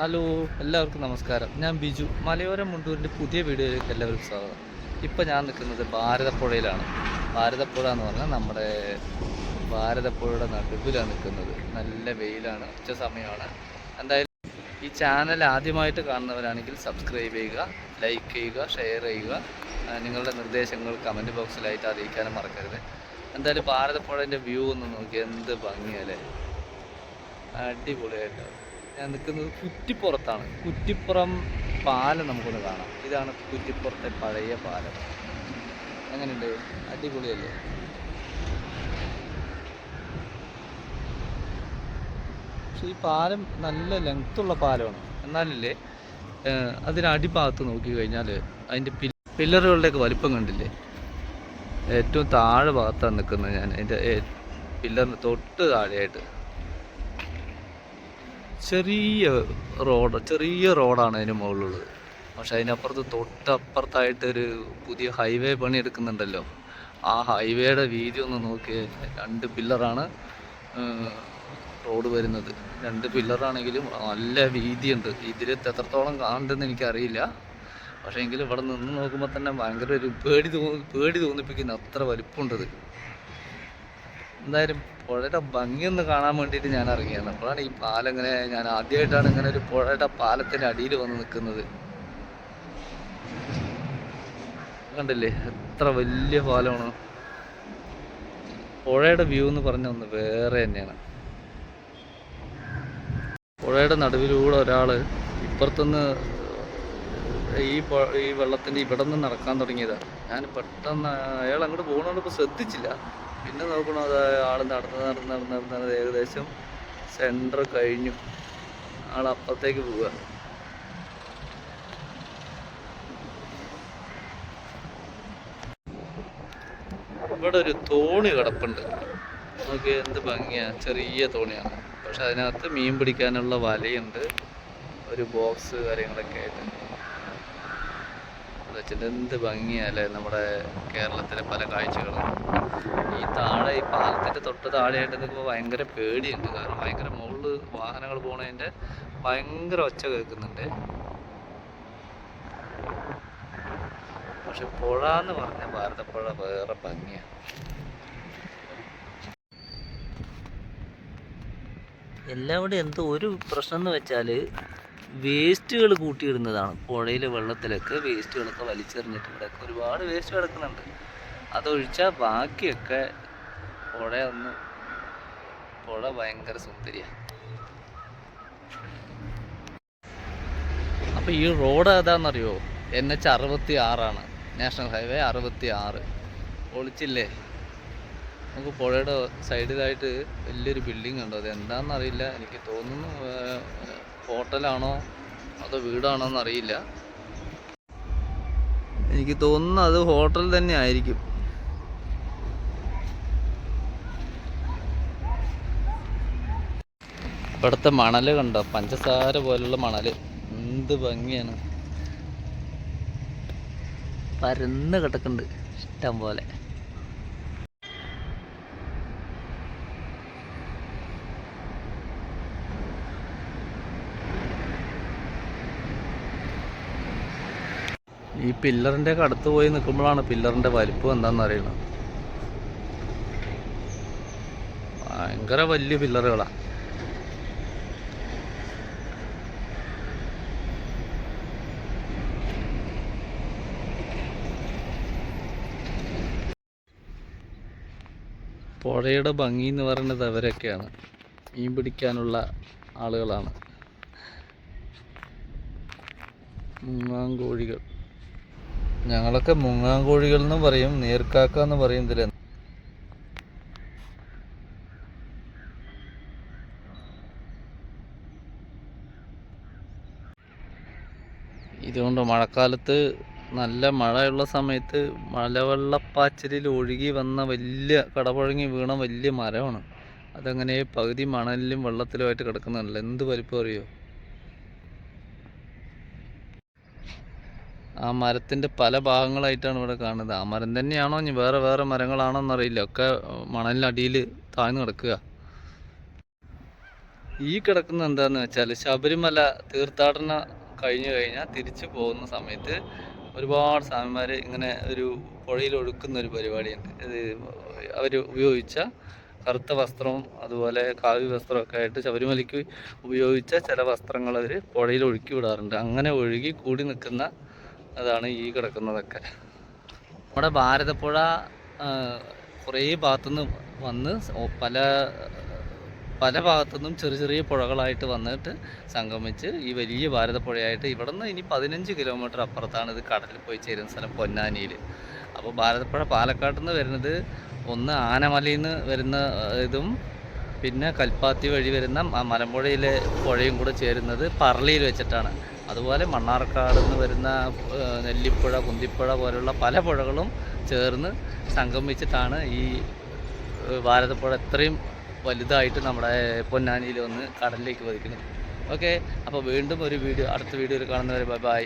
Hello എല്ലാവർക്കും നമസ്കാരം. ഞാൻ ബിജു. മലയോര മുണ്ടൂരിന്റെ പുതിയ വീഡിയോയിലേക്ക് എല്ലാവർക്കും സ്വാഗതം. ഇപ്പം ഞാൻ നിൽക്കുന്നത് ഭാരതപ്പുഴയിലാണ്. ഭാരതപ്പുഴ എന്ന് പറഞ്ഞാൽ നമ്മുടെ ഭാരതപ്പുഴയുടെ നടുവിലാണ് നിൽക്കുന്നത്. നല്ല വെയിലാണ് ഉച്ച സമയമാണ്. എന്തായാലും ഈ ചാനൽ ആദ്യമായിട്ട് കാണുന്നവരാണെങ്കിൽ സബ്സ്ക്രൈബ് ചെയ്യുക ലൈക്ക് ചെയ്യുക ഷെയർ ചെയ്യുക. നിങ്ങളുടെ നിർദ്ദേശങ്ങൾ കമന്റ് ബോക്സിലായിട്ട് അറിയിക്കാനും മറക്കരുത്. എന്തായാലും ഭാരതപ്പുഴന്റെ വ്യൂ ഒന്ന് നോക്കി എന്ത് ഭംഗിയല്ലേ? അടിപൊളിയായിട്ട് ഞാൻ നിൽക്കുന്നത് കുറ്റിപ്പുറത്താണ്. കുറ്റിപ്പുറം പാലം നമുക്കൊന്ന് കാണാം. ഇതാണ് കുറ്റിപ്പുറത്തെ പഴയ പാലം. എങ്ങനെയുണ്ട്? അടിപൊളിയല്ലേ? പക്ഷെ ഈ പാലം നല്ല ലെങ്ത്തുള്ള പാലമാണ്. എന്നാലല്ലേ അതിന് അടിഭാഗത്ത് നോക്കി കഴിഞ്ഞാൽ അതിന്റെ പില്ലറുകളുടെയൊക്കെ വലിപ്പം കണ്ടില്ലേ? ഏറ്റവും താഴെ ഭാഗത്താണ് നിൽക്കുന്നത് ഞാൻ. അതിന്റെ പില്ലറിന് തൊട്ട് താഴെയായിട്ട്. ചെറിയ റോഡ് ചെറിയ റോഡാണ് അതിന് മുകളിലുള്ളത്. പക്ഷെ അതിനപ്പുറത്ത് തൊട്ടപ്പുറത്തായിട്ടൊരു പുതിയ ഹൈവേ പണി എടുക്കുന്നുണ്ടല്ലോ ആ ഹൈവേയുടെ വീതി ഒന്ന് നോക്കിയാൽ രണ്ട് പില്ലറാണ് റോഡ് വരുന്നത്. രണ്ട് പില്ലറാണെങ്കിലും നല്ല വീതിയുണ്ട്. ഇതിൽ എത്രത്തോളം കാണുന്നുണ്ടെന്ന് എനിക്കറിയില്ല. പക്ഷേ എങ്കിലും ഇവിടെ നിന്ന് നോക്കുമ്പോൾ തന്നെ ഭയങ്കര ഒരു പേടി തോന്നി പേടി തോന്നിപ്പിക്കുന്ന അത്ര വലിപ്പമുണ്ടത്. എന്തായാലും പുഴയുടെ ഒന്ന് കാണാൻ വേണ്ടിയിട്ട് ഞാൻ ഇറങ്ങിയാണ്. അപ്പോഴാണ് ഈ പാലം ഇങ്ങനെ ഞാൻ ആദ്യമായിട്ടാണ് ഇങ്ങനെ ഒരു പുഴയുടെ പാലത്തിന്റെ അടിയിൽ വന്ന് നിൽക്കുന്നത്. കണ്ടില്ലേ? എത്ര വലിയ പാലമാണ്. പുഴയുടെ വ്യൂ എന്ന് പറഞ്ഞ ഒന്ന് വേറെ തന്നെയാണ്. പുഴയുടെ നടുവിലൂടെ ഒരാൾ ഇപ്പുറത്തുനിന്ന് ഈ ഈ വെള്ളത്തിന്റെ ഇവിടെ നിന്ന് നടക്കാൻ തുടങ്ങിയതാണ് ഞാൻ പെട്ടെന്ന് അയാൾ അങ്ങോട്ട് പോകണോണ്ട് ഇപ്പോൾ ശ്രദ്ധിച്ചില്ല. പിന്നെ നോക്കണോ അത് ആൾ നടന്ന് നടന്ന് നടന്ന് നടന്ന് നടന്ന് ഏകദേശം സെന്റർ കഴിഞ്ഞു. ആൾ അപ്പുറത്തേക്ക് പോവുക. ഇവിടെ ഒരു തോണി കിടപ്പുണ്ട്. നോക്കി എന്ത് ഭംഗിയാ. ചെറിയ തോണിയാണ്. പക്ഷെ അതിനകത്ത് മീൻ പിടിക്കാനുള്ള വലയുണ്ട്. ഒരു ബോക്സ് കാര്യങ്ങളൊക്കെ ആയിട്ട്. വെച്ചിട്ട് എന്ത് ഭംഗിയല്ലേ നമ്മുടെ കേരളത്തിലെ പല കാഴ്ചകളും. ഈ താഴെ ഈ പാലത്തിന്റെ തൊട്ട് താഴെയായിട്ട് നിൽക്കുമ്പോൾ ഭയങ്കര പേടിയുണ്ട്. കാരണം ഭയങ്കര മുകളിൽ വാഹനങ്ങൾ പോണതിന്റെ ഭയങ്കര ഒച്ച കേൾക്കുന്നുണ്ട്. പക്ഷെ പുഴ എന്ന് പറഞ്ഞ ഭാരതപ്പുഴ വേറെ ഭംഗിയാണ് എല്ലാവിടെയും എന്തോ ഒരു പ്രശ്നം എന്ന് വെച്ചാൽ വേസ്റ്റുകൾ കൂട്ടിയിടുന്നതാണ്. പുഴയിലെ വെള്ളത്തിലൊക്കെ വേസ്റ്റുകളൊക്കെ വലിച്ചെറിഞ്ഞിട്ട് ഇവിടെയൊക്കെ ഒരുപാട് വേസ്റ്റ് കിടക്കുന്നുണ്ട്. അതൊഴിച്ചാൽ ബാക്കിയൊക്കെ പുഴ ഒന്ന് പുഴ ഭയങ്കര സുന്ദരിയാണ് അപ്പോൾ ഈ റോഡ് ഏതാണെന്നറിയോ എൻ എച്ച് അറുപത്തി ആറാണ് നാഷണൽ ഹൈവേ അറുപത്തി ആറ് ഒളിച്ചില്ലേ? നമുക്ക് പുഴയുടെ സൈഡിലായിട്ട് വലിയൊരു ബിൽഡിംഗ് ഉണ്ട് അത് എന്താണെന്ന് അറിയില്ല. എനിക്ക് തോന്നുന്നു ഹോട്ടലാണോ അതോ വീടാണോ എന്ന് അറിയില്ല എനിക്ക് തോന്നുന്നു അത് ഹോട്ടൽ തന്നെ ആയിരിക്കും. ഇവിടുത്തെ മണൽ കണ്ടോ? പഞ്ചസാര പോലുള്ള മണൽ എന്ത് ഭംഗിയാണ്. പരന്ന് കിടക്കുന്നുണ്ട് ഇഷ്ടം പോലെ. ഈ പില്ലറിന്റെ അടുത്ത് പോയി നിൽക്കുമ്പോഴാണ് പില്ലറിന്റെ വലിപ്പം എന്താണെന്ന് അറിയുന്നത് ഭയങ്കര വലിയ പില്ലറുകളാണ് പുഴയുടെ ഭംഗി എന്ന് പറയുന്നത് അവരൊക്കെയാണ്. മീൻ പിടിക്കാനുള്ള ആളുകളാണ്. മുങ്ങാങ്കോഴികൾ ഞങ്ങളൊക്കെ മുങ്ങാങ്കോഴികൾ എന്ന് പറയും നീർക്കാക്ക എന്ന് പറയും ഇതിൽ ഇതുകൊണ്ട് മഴക്കാലത്ത് നല്ല മഴയുള്ള സമയത്ത് മലവെള്ളപ്പാച്ചിലിൽ ഒഴുകി വന്ന വലിയ കടപുഴങ്ങി വീണ വലിയ മരമാണ്. അതങ്ങനെ പകുതി മണലിലും വെള്ളത്തിലുമായിട്ട് കിടക്കുന്നുണ്ടല്ലോ എന്ത് വലിപ്പം അറിയോ? ആ മരത്തിന്റെ പല ഭാഗങ്ങളായിട്ടാണ് ഇവിടെ കാണുന്നത്. ആ മരം തന്നെയാണോ ഇനി വേറെ വേറെ മരങ്ങളാണോ എന്നറിയില്ല ഒക്കെ മണലിനടിയിൽ താഴ്ന്നു കിടക്കുക. ഈ കിടക്കുന്ന എന്താന്ന് വെച്ചാൽ ശബരിമല തീർത്ഥാടന കഴിഞ്ഞു കഴിഞ്ഞാൽ തിരിച്ചു പോകുന്ന സമയത്ത് ഒരുപാട് സ്വാമിമാർ ഇങ്ങനെ ഒരു പുഴയിൽ ഒഴുക്കുന്ന ഒരു പരിപാടിയുണ്ട്. ഇത് അവർ ഉപയോഗിച്ച കറുത്ത വസ്ത്രവും അതുപോലെ കാവ്യ വസ്ത്രമൊക്കെ ആയിട്ട് ശബരിമലയ്ക്ക് ഉപയോഗിച്ച ചില വസ്ത്രങ്ങൾ അവർ പുഴയിൽ ഒഴുക്കി വിടാറുണ്ട്. അങ്ങനെ ഒഴുകി കൂടി നിൽക്കുന്ന അതാണ് ഈ കിടക്കുന്നതൊക്കെ. നമ്മുടെ ഭാരതപ്പുഴ കുറേ ഭാഗത്തുനിന്ന് വന്ന് പല പല ഭാഗത്തുനിന്നും ചെറിയ ചെറിയ പുഴകളായിട്ട് വന്നിട്ട് സംഗമിച്ച് ഈ വലിയ ഭാരതപ്പുഴയായിട്ട് ഇവിടെ നിന്ന് ഇനി പതിനഞ്ച് കിലോമീറ്റർ അപ്പുറത്താണ് ഇത് കടലിൽ പോയി ചേരുന്ന സ്ഥലം പൊന്നാനിയിൽ അപ്പോൾ ഭാരതപ്പുഴ പാലക്കാട്ടിൽ നിന്ന് വരുന്നത് ഒന്ന് ആനമലയിൽ നിന്ന് വരുന്ന ഇതും പിന്നെ കൽപ്പാത്തി വഴി വരുന്ന മലമ്പുഴയിലെ പുഴയും കൂടെ ചേരുന്നത് പറളിയിൽ വെച്ചിട്ടാണ്. അതുപോലെ മണ്ണാർക്കാട് നിന്ന് വരുന്ന നെല്ലിപ്പുഴ കുന്തിപ്പുഴ പോലുള്ള പല പുഴകളും ചേർന്ന് സംഗമിച്ചിട്ടാണ് ഈ ഭാരതപ്പുഴ ഇത്രയും വലുതായിട്ട് നമ്മുടെ പൊന്നാനിയിൽ വന്ന് കടലിലേക്ക് പതിക്കുന്നത്. ഓക്കെ അപ്പോൾ വീണ്ടും ഒരു വീഡിയോ അടുത്ത വീഡിയോയിൽ കാണുന്നവരെ ബൈ ബൈ.